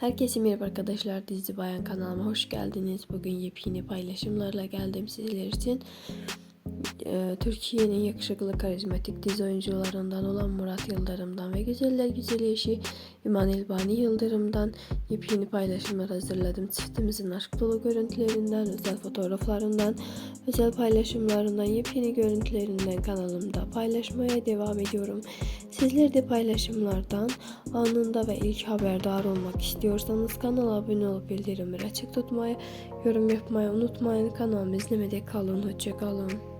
Herkese merhaba arkadaşlar Dizi Bayan kanalıma hoş geldiniz. Bugün yepyeni paylaşımlarla geldim sizler için. Ee, Türkiye'nin yakışıklı karizmatik dizi oyuncularından olan Murat Yıldırım'dan ve güzeller güzeli eşi İman Elbani Yıldırım'dan yepyeni paylaşımlar hazırladım. Çiftimizin aşk dolu görüntülerinden, özel fotoğraflarından, özel paylaşımlarından, yepyeni görüntülerinden kanalımda paylaşmaya devam ediyorum. Sizler de paylaşımlardan anında ve ilk haberdar olmak istiyorsanız kanala abone olup bildirimleri açık tutmayı, yorum yapmayı unutmayın. Kanalımı izlemede kalın. Hoşçakalın.